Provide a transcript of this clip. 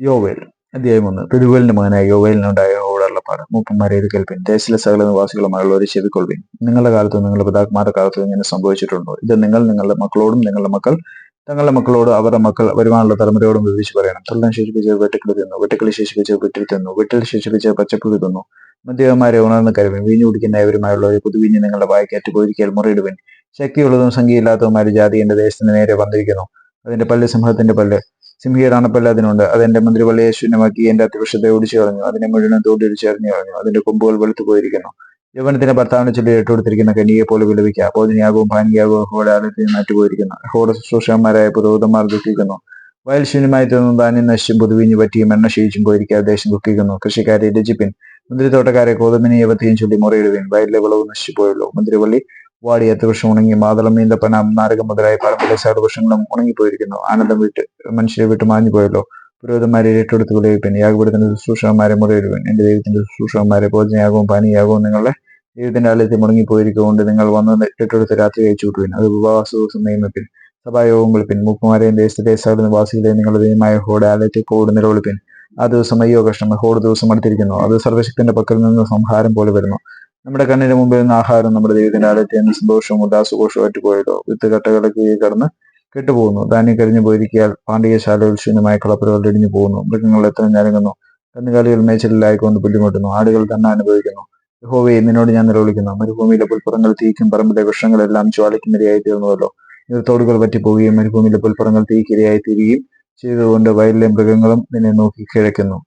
യോവേൽ അധ്യായം ഒന്ന്. പെരുവേലിന്റെ മകനായ യോവേലിനുണ്ടായ യഹോവയുടെ മൂപ്പന്മാരെ ഇത് കേൾപ്പിൻ. ദേശത്തിലെ സകല നിവാസികളുമായുള്ള ഒരു ചെവിക്കൊള്ളുവിൻ. നിങ്ങളുടെ കാലത്തും നിങ്ങളുടെ പിതാക്കന്മാരുടെ കാലത്തും ഇങ്ങനെ സംഭവിച്ചിട്ടുണ്ടോ? ഇത് നിങ്ങൾ നിങ്ങളുടെ മക്കളോടും നിങ്ങളുടെ മക്കൾ തങ്ങളുടെ മക്കളോട് അവരുടെ മക്കൾ വരുവാനുള്ള തലമുറയോടും വിവരിച്ച് പറയണം. തൊള്ളം ശേഷിപ്പിച്ച് വെട്ടിക്കിളി തിന്നു വെട്ടിക്കിളി ശേഷിപ്പിച്ച് വെട്ടിൽ തിന്നു വെട്ടിൽ ശേഷിപ്പിച്ച് പച്ചപ്പുളി തിന്നു. മദ്യപന്മാരെ ഉണർന്ന് കരുവിൻ. വീഞ്ഞു കുടിക്കുന്ന ഒരു പുതുവീഞ്ഞ് നിങ്ങളുടെ വായിക്കാറ്റ് പോയിരിക്കൽ മുറിയിടുവിൻ. ശക്തിയുള്ളതും സംഖ്യയില്ലാത്തതുമായ ജാതി എന്റെ ദേശത്തിന് നേരെ വന്നിരിക്കുന്നു. അതിന്റെ പല്ല് സിംഹത്തിന്റെ പല്ല്. സിംഹിയുടെ അണപ്പല്ല അതിനുണ്ട് അതെന്റെ മന്ത്രിപള്ളിയെ ശൂന്യമാക്കി എന്റെ അത്യപക്ഷത്തെ ഓടിച്ചു കളഞ്ഞു. അതിനെ മുഴുവൻ തോടിടിച്ച് എറിഞ്ഞു കളഞ്ഞു. അതിന്റെ കൊമ്പുകൾ വെളുത്തു പോയിരിക്കുന്നു. യവനത്തിന്റെ ഭർത്താവിന് ചൊല്ലി ഇട്ടുകൊടുത്തിരിക്കുന്ന കനിയെ പോലെ വിലപിക്കുക. ഭോജനയാകവും പാനിയാകവും ഹോടെ ആലയത്തിൽ മാറ്റുപോയിരിക്കുന്നു ഹോടെ ശുശ്രൂഷന്മാരായ പുരോഹിതന്മാർ ദുഃഖിക്കുന്നു. വയൽ ശൂന്യമായി തോന്നുന്നു ധാന്യം നശിച്ചും പുതുവിഞ്ഞു പറ്റിയും എണ്ണ ക്ഷയിച്ചും പോയിരിക്കാതെ ദേശം ദുഃഖിക്കുന്നു. കൃഷിക്കാരെ രചിപ്പിൻ മുന്തിരിത്തോട്ടക്കാരെ കോതമിനെ യവത്തെയും ചൊല്ലി മുറയിടുവിൻ. വയലിലെ വിളവ് നശിച്ചു പോയല്ലോ മുന്തിരിവള്ളി വാടി അത്യവൃക്ഷം ഉണങ്ങി മാതളം നീന്തപ്പന നാരകം മുതലായ പറമ്പിലെ സർവൃക്ഷങ്ങളും ഉണങ്ങിപ്പോയിരിക്കുന്നു. ആനന്ദം വിട്ട് മനുഷ്യരെ വിട്ട് മാഞ്ഞു പോയല്ലോ. പുരോഹിതന്മാരെ ഏറ്റെടുത്ത് വിളയിപ്പിൻ യാഗപീഠത്തിന്റെ ശുശ്രൂഷകന്മാരെ മുറിയിടുവിൻ എന്റെ ദൈവത്തിന്റെ ശുശ്രൂഷകന്മാരെ ഭോജനയാകവും പാനീയാകവും നിങ്ങളുടെ ദൈവത്തിന്റെ ആലയത്തിൽ മുടങ്ങിപ്പോയിരിക്കൊണ്ട് നിങ്ങൾ വന്ന് ഏറ്റെടുത്ത് രാത്രി കഴിച്ചു വിട്ടുവിൻ അത് ഉപവാസ ദിവസം നിയമിപ്പിൻ. സഭായോഗം വിളിപ്പിൻ മൂപ്പന്മാരെയും ദേശത്തെ സകല നിവാസികളെയും നിങ്ങളുടെ ദൈവമായ ഹോടെ ആലയത്തിൽ കോട് നിലവിളിപ്പിൻ ആ ദിവസം അയ്യോ കഷ്ടം. ഹോട് ദിവസം അടുത്തിരിക്കുന്നു. അത് സർവശക്തിന്റെ പക്കൽ നിന്ന് സംഹാരം പോലെ വരുന്നു. നമ്മുടെ കണ്ണിന് മുമ്പിൽ നിന്ന് ആഹാരം നമ്മുടെ ദൈവത്തിന്റെ ആലയത്തിൽ നിന്ന് സന്തോഷവും ഉല്ലാസഘോഷമായിട്ട് പോയതോ വിത്ത് കട്ടകളൊക്കെ കടന്ന് കെട്ടുപോകുന്നു. ധാന്യം കരിഞ്ഞു പോയിരിക്കാൻ പാണ്ഡികശാലയിൽ ശൂന്യമായ കളപ്പുരകൾ ഇടിഞ്ഞു പോകുന്നു. മൃഗങ്ങൾ എത്ര ഞരങ്ങുന്നു? കന്നുകാലികൾ മേച്ചലിലായിക്കൊണ്ട് ബുദ്ധിമുട്ടുന്നു ആടുകൾ തന്നെ അനുഭവിക്കുന്നു. യഹോവയെ നിന്നോട് ഞാൻ നിലവിളിക്കുന്നു. മരുഭൂമിയിലെ പുൽപ്പുറങ്ങൾ തീക്കും പറമ്പിലെ വൃക്ഷങ്ങളെല്ലാം ജ്വാലയ്ക്കുമിരയായി തീർന്നുവല്ലോ നീർത്തോടുകൾ പറ്റിപ്പോവുകയും മരുഭൂമിയിലെ പുൽപ്പുറങ്ങൾ തീക്കിരയായി തീരുകയും ചെയ്തുകൊണ്ട് വയലിലെ മൃഗങ്ങളും നിന്നെ നോക്കി കിഴക്കുന്നു.